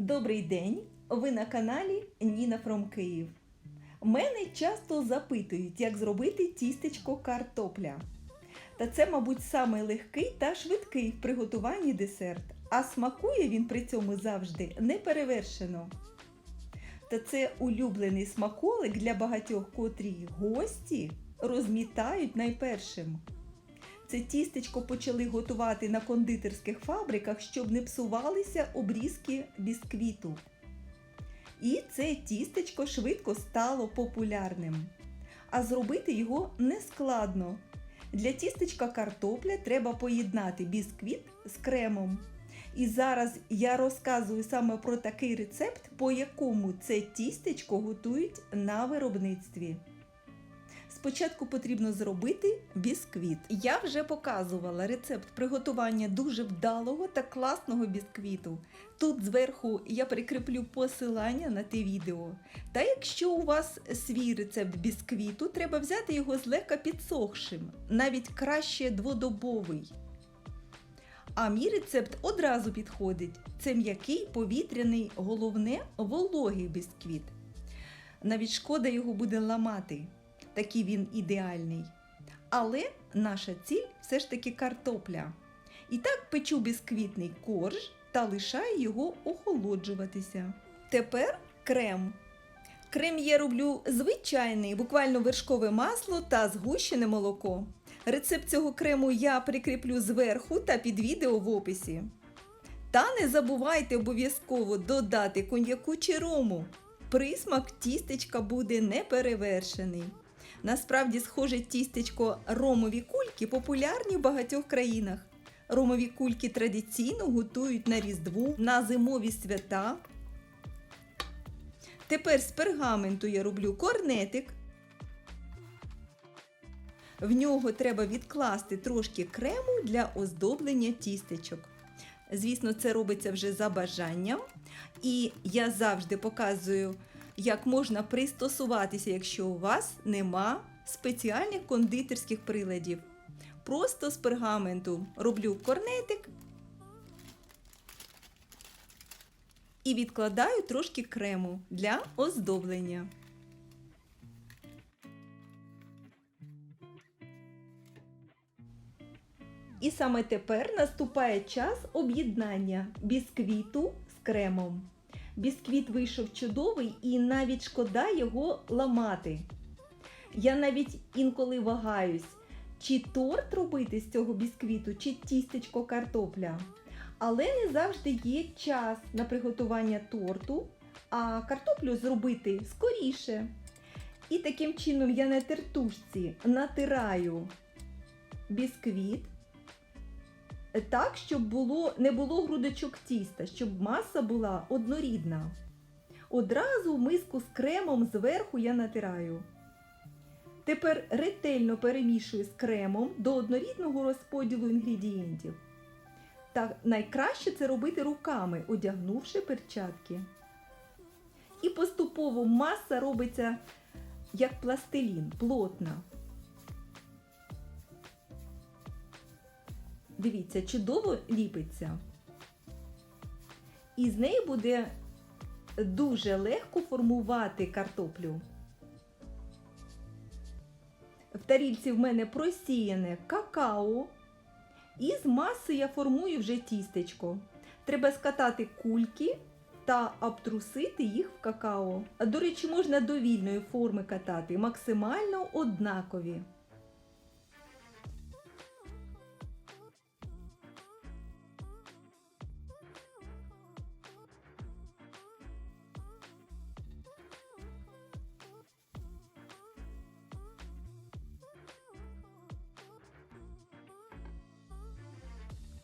Добрий день! Ви на каналі Ніна Фром Київ. Мене часто запитують, як зробити тістечко картопля. Та це, мабуть, самий легкий та швидкий в приготуванні десерт, а смакує він при цьому завжди неперевершено. Та це улюблений смаколик для багатьох, котрі гості розмітають найпершим. Це тістечко почали готувати на кондитерських фабриках, щоб не псувалися обрізки бісквіту. І це тістечко швидко стало популярним. А зробити його не складно. Для тістечка картопля треба поєднати бісквіт з кремом. І зараз я розказую саме про такий рецепт, по якому це тістечко готують на виробництві. Спочатку потрібно зробити бісквіт. Я вже показувала рецепт приготування дуже вдалого та класного бісквіту. Тут зверху я прикріплю посилання на те відео. Та якщо у вас свій рецепт бісквіту, треба взяти його злегка підсохшим, навіть краще дводобовий. А мій рецепт одразу підходить. Це м'який повітряний, головне вологий бісквіт. Навіть шкода його буде ламати такий він ідеальний. Але наша ціль все ж таки картопля. І так печу бісквітний корж та лишаю його охолоджуватися. Тепер крем. Крем я роблю звичайний, буквально вершкове масло та згущене молоко. Рецепт цього крему я прикріплю зверху та під відео в описі. Та не забувайте обов'язково додати коньяку чи рому. Присмак тістечка буде неперевершений. Насправді, схоже тістечко ромові кульки популярні в багатьох країнах. Ромові кульки традиційно готують на Різдву, на зимові свята. Тепер з пергаменту я роблю корнетик. В нього треба відкласти трошки крему для оздоблення тістечок. Звісно, це робиться вже за бажанням. І я завжди показую як можна пристосуватися, якщо у вас нема спеціальних кондитерських приладів. Просто з пергаменту роблю корнетик і відкладаю трошки крему для оздоблення. І саме тепер наступає час об'єднання бісквіту з кремом. Бісквіт вийшов чудовий і навіть шкода його ламати. Я навіть інколи вагаюсь, чи торт робити з цього бісквіту, чи тістечко картопля. Але не завжди є час на приготування торту, а картоплю зробити скоріше. І таким чином я на тертушці натираю бісквіт так, щоб було, не було грудочок тіста, щоб маса була однорідна. Одразу миску з кремом зверху я натираю. Тепер ретельно перемішую з кремом до однорідного розподілу інгредієнтів. Та найкраще це робити руками, одягнувши перчатки. І поступово маса робиться як пластилін, плотна. Дивіться, чудово ліпиться. І з неї буде дуже легко формувати картоплю. В тарільці в мене просіяне какао. І з маси я формую вже тістечко. Треба скатати кульки та обтрусити їх в какао. До речі, можна довільної форми катати, максимально однакові.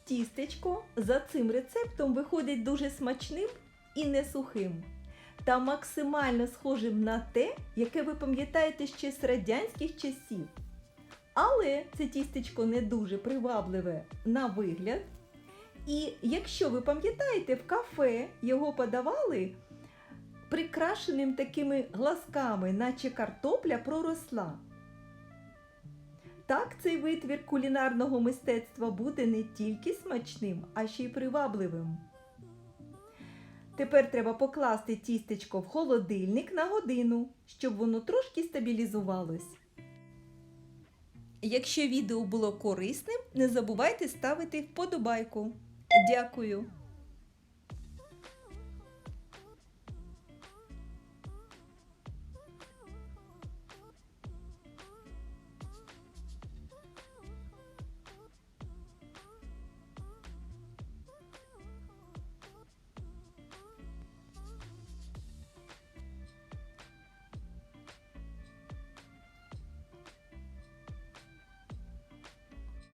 Тістечко за цим рецептом виходить дуже смачним і не сухим. Та максимально схожим на те, яке ви пам'ятаєте ще з радянських часів. Але це тістечко не дуже привабливе на вигляд. І якщо ви пам'ятаєте, в кафе його подавали прикрашеним такими глазками, наче картопля проросла. Так цей витвір кулінарного мистецтва буде не тільки смачним, а ще й привабливим. Тепер треба покласти тістечко в холодильник на годину, щоб воно трошки стабілізувалось. Якщо відео було корисним, не забувайте ставити вподобайку. Дякую!